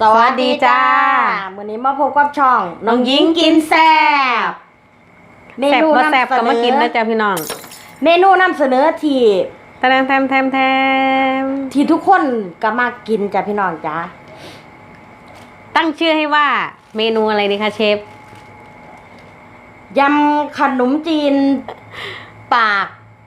สวัสดีจ้าวันนี้มาพบกับช่องน้องหญิงกินแซ่บเมแซ่บนูบ่นำแซ่บเสก็นมากินอนะจ๊ะพี่น้องเมนูนำเสนอที่แทมแทมแทมแทมที่ทุกคนก็มากินจ้ะพี่น้องจ้าตั้งชื่อให้ว่าเมนูอะไรดีคะเชฟ ยำขนมจีน ปาก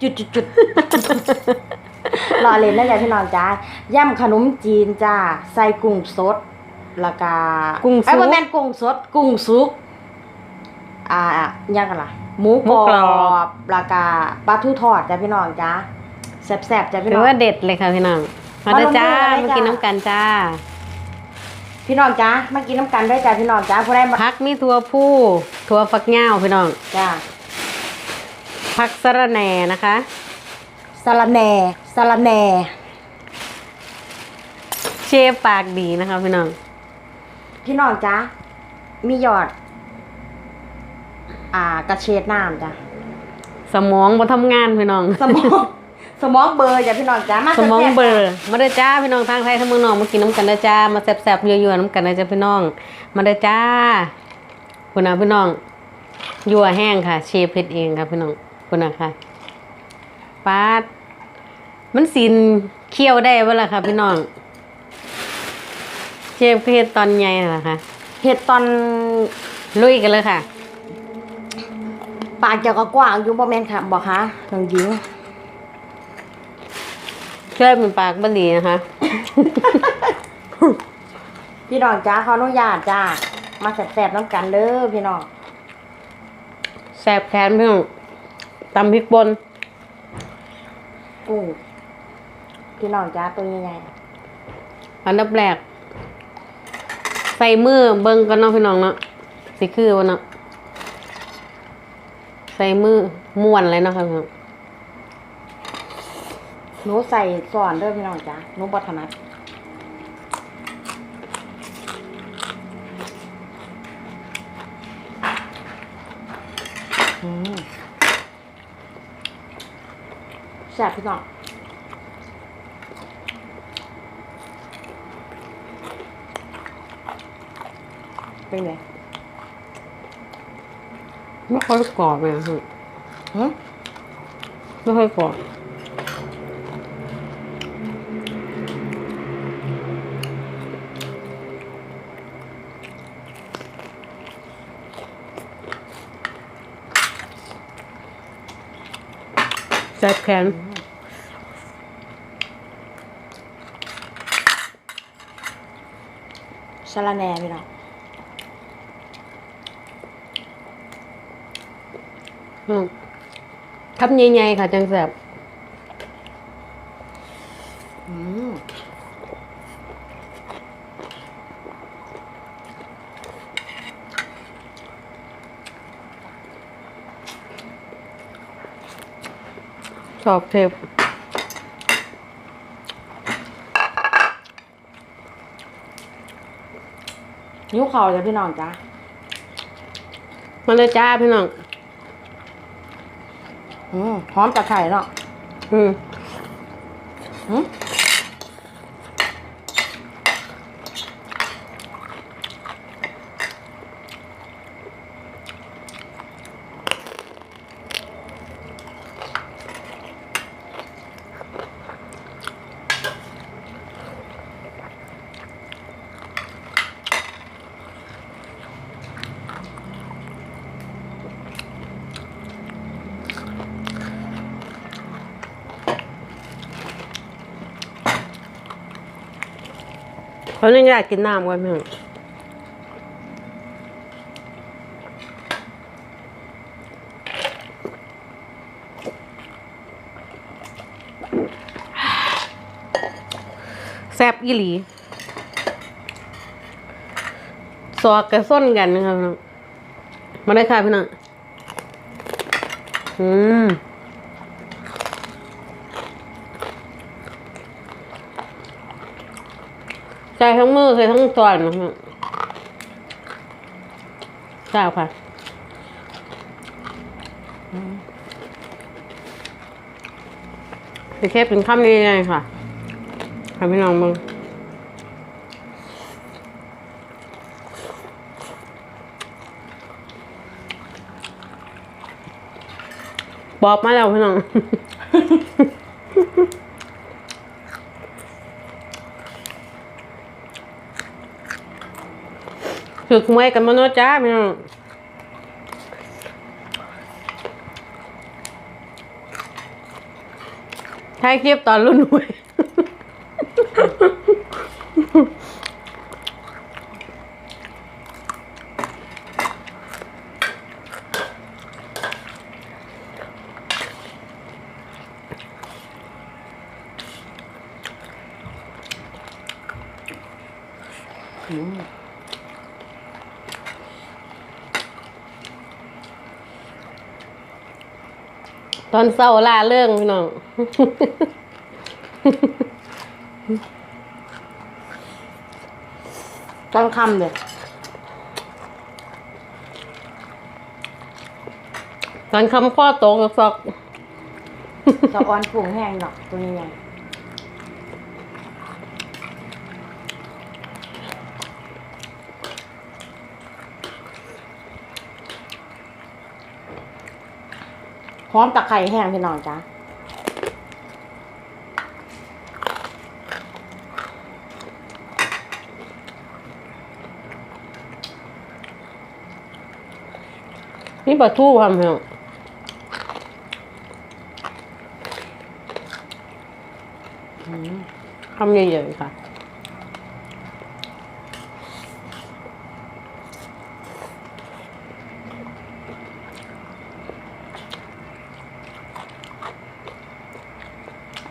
จุดจุดจุด รอเล่นนะจ๊ะพี่น้องจ้ายำขนมจีนจ้าใส่กุ้งสดแล้วก็กุ้งสุกไอ้ยบ่แม่นกุ้งสด กุ้งสุก อ่ายังกันล่ะหมูหมูกกรรออบบปลากาปลาทูทอดจ้ะพี่น้องจ้าแซ่บๆจ้ะพี่ถืน้อองว่าเด็ดเลยค่ะพี่น้องมามาเด้อจ้าลงมือกันเลยมากินจ้าน้ำกันจ้า พี่น้องจ้ามากินน้ำกันด้วยจ้ะพี่น้องจ้าผู้ใดมาพักมีถั่วผู้ถั่วฝักยาวพี่น้องจ้าพักสะระแหน่นะคะสะระแหน่ สะระแหน่เชฟปากดีนะคะพี่น้อง พี่น้องจ้ามีหยอด อ่ากระเชดน้ำจ้ะสมองบ่ทำงานพี่น้อง สมอง สมองเบลอร์จ้ะพี่น้องจ้ามาสมองแซ่ๆเบลอมาเด้อจ้าพี่น้องทางไทยทั้งเมืองนอกมากินน้ำกันเด้อจ้า มาแซ่บๆยั่วๆน้ำกันเด้อจ้าพี่น้อง มาเด้อจ้าคุณนะพี่น้องยั่วแห้งค่ะ เชฟเพ็ดเองค่ะพี่น้องคุณนะค่ะปาด มันสินเคี่ยวได้เวล่ะค่ะพี่น้อง เชฟเพ็ดตอนใหญ่เหรอคะเห็ดตอนลุยกันเลยค่ะ ปากเจ้าก็กว้างอยู่บ่แม่นค่ะบอกคะน้องหญิงเชฟเป็นปากบดีนะคะ พี่น้องจ้าขออนุญาตจ้ามาแซ่บๆน้ำกันเด้อพี่น้องแซ่บแทนพี่น้องตำพริกป่นกุ้ง พี่น้องจ้าตัวใหญ่อันดับแรก ใส่มือเบิ่งกันเนาะพี่น้องเนาะสิคือวะเนาะใส่มือม้วนเลยเนาะค่ะพี่น้องๆหนูใส่สอนเด้อพี่น้องจ้าหนูบ่ถนัดอืมแซ่บพี่น้อง เป็นไงไม่ค่อยกรอบเลยอะค่ะหืมไม่ค่อยกรอบแซ่บแขนสะระแหน่พี่น้อง อืม คำใหญ่ๆค่ะ จังแซ่บอืมชอบเทปนิ้วเข่าจ้ะพี่น้องจ้ามาเลยจ้าพี่น้อง อืมหอมตะไคร่เนาะอืมอืม เขาเล่นอยากกินน้ำกันพี่น้องแซ่บอีหลีซอกกระส้นกันนะครับพี่น้องมาได้ค่ะพี่น้องอืม ทั้งมือเคยทั้งตัวนะทราบค่ะไปเคฟเป็นข้ามนี้เลยค่ะค่ะพี่น้องมึงบอบมาแล้วพี่น้อง ฝึกมวยกันมาโนจ้าพี่น้องถ่ายคลิปตอนรุ่นมวยอืม ตอนเศร้าล่าเรื่องพี่น้อง ตอนคำเลยตอนคำข้อตกซอก สะออนผงแห้งดอกตัวนี้ไง หอมตะไคร้แห้งพี่น้องจ้านี่ปลาทูความพี่น้องอืมคำใหญ่ๆค่ะ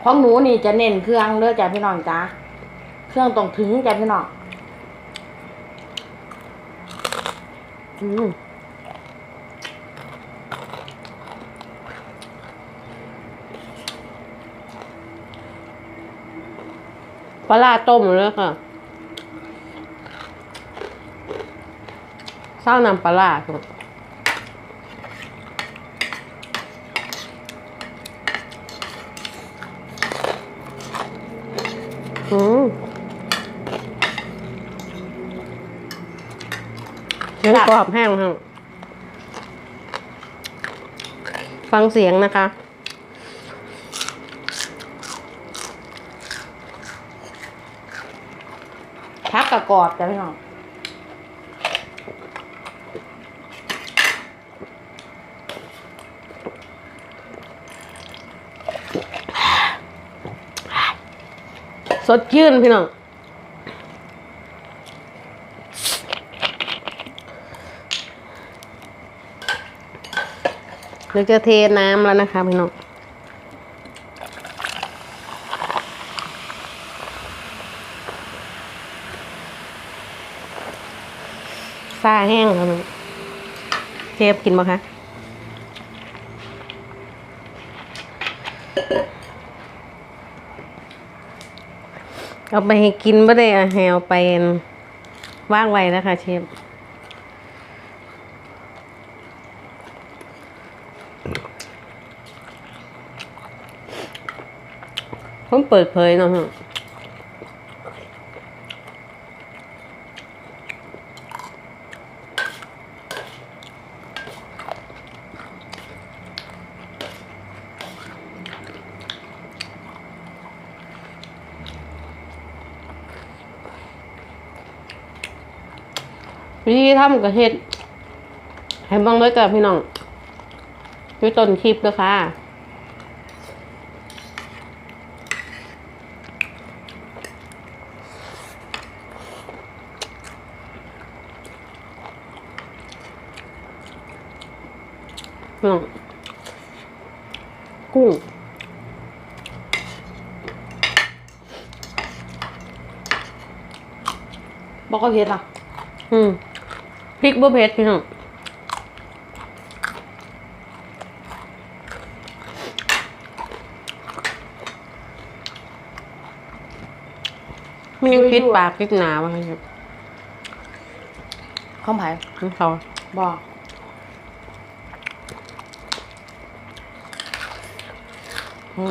ของหนูนี่จะเน้นเครื่องเด้อจ้าพี่น้องจ้าเครื่องตรงถึงจ้าพี่น้องอืมปลาต้มเลยค่ะเศร้างน้ำปลาร้าค่ะ อืมยังกรอบแห้งครับฟังเสียงนะคะพักกระกรอบจ้าพี่น้อง สดชื่นพี่น้องเดี๋ยวจะเทน้ำแล้วนะคะพี่น้องซาแห้งครับพี่น้องเชฟกินบ่คะ เอาไปให้กินไม่ได้อาให้เอาไปว่างไว้นะคะเชฟผมเปิดเผยเนาะ วิธีทำกับเฮ็ดให้เบ้างเลยจ้ะพี่น้องด้วยต้นคลิปด้วยค่ะพี่น้องกุ้งบอกก็เผ็ดอะ อืม พริกบ่เผ็ดพี่น้องมันยังคิดปากคิดหนาวะครับข้าวไผ่นี่เขาบอกโอ้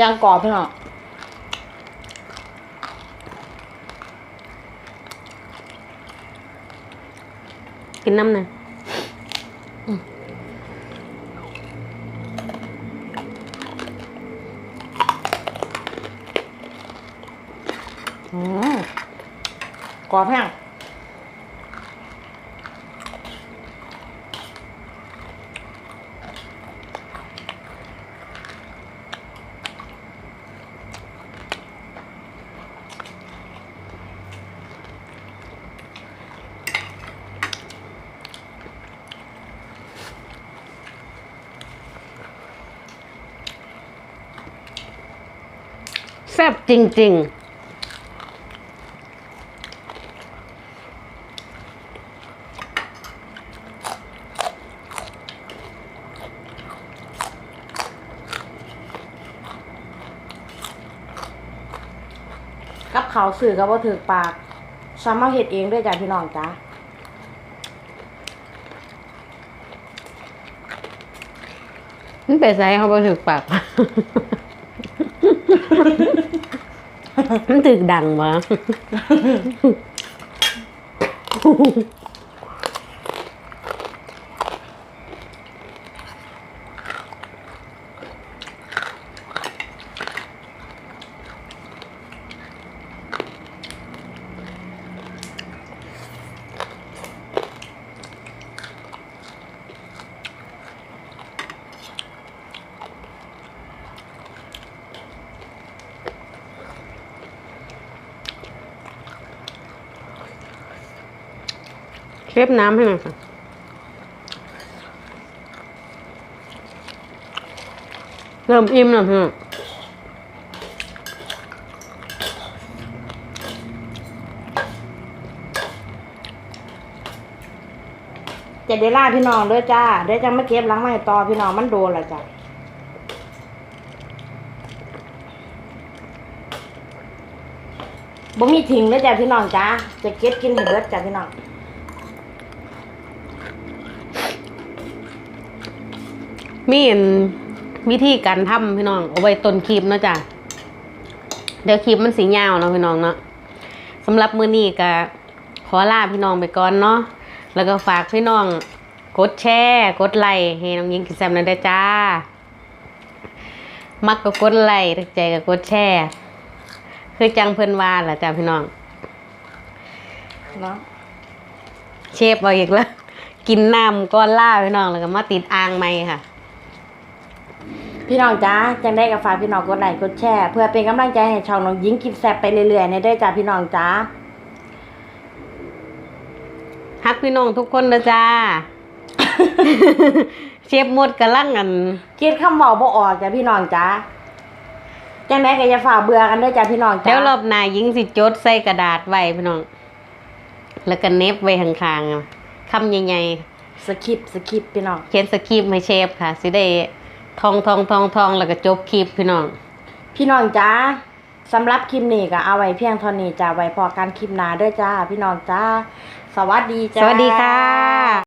ยางกรอบพี่น้อง กินน้ำหน่อยกรอบแห้ง ซ่บจริงกับเขาวสื่อกับว่าถือปากสามารถเฮ็ดเองด้วยจ้ะพี่น้องจ้าๆมันเป็นไสเขาบ่ถึกปาก มันตึกดังวะ เคลียบน้ำให้หน่อยค่ะเริ่มอิ่มแล้วพี่น้องจะได้ล่าพี่น้องด้วยจ้าเดี๋ยวจะมาเก็บล้างไม้ต่อพี่น้องมันโดนละจ้ะบ่มีทิ้งเลยจ้ะพี่น้องจ้าจะเก็บกินให้เบิดจ้ะพี่น้อง มีอันวิธีการทำพี่น้อง เอาไว้ต้นคลิปเนาะจ้ะเดี๋ยวคลิปมันสียาวเนาะพี่น้องเนาะสำหรับมื้อนี้ก็ขอลาพี่น้องไปก่อนเนาะแล้วก็ฝากพี่น้องกดแชร์กดไลค์ให้น้องยิงกินแซมนั่นได้อจ้า มักก็กดไลค์ถูกใจก็กดแชร์คือจังเพิ่นว่าล่ะจ้าพี่น้องเนาะเชฟเอาอีกแล้ว กินน้ำก้อนล่าพี่น้องแล้วก็มาติดอ่างไหมค่ะ พี่น้องจ้าจังได้กับฝากพี่น้องกดไลค์กดแชร์เพื่อเป็นกำลังใจให้ช่องน้องยิงกินแซ่บไปเรื่อยๆในได้อจ้ะพี่น้องจ้าฮักพี่น้องทุกคนนะจ้า เชฟมดกำลังกันคิดคำเว้าบ่ออกจ้ะพี่น้องจ้าจังได้ก็อย่าฝ่าเบื่อกันเด้อจ้ะพี่น้องจ้าเดี๋ยวรอบหน้ายิงสิจดใส่กระดาษไว้พี่น้อง แล้วก็เน็บไว้ข้างๆอะคำใหญ่สคริปต์สคริปต์พี่น้องๆเขียนสคริปต์ให้เชฟค่ะสิได้ ทองทองทองทองแล้วก็จบคลิปพี่น้อง พี่น้องจ้าสำหรับคลิปนี้ก็เอาไว้เพียงเท่านี้จ้าไว้พอกันคลิปหน้าเด้อจ้า พี่น้องจ้า สวัสดีจ้า สวัสดีค่ะ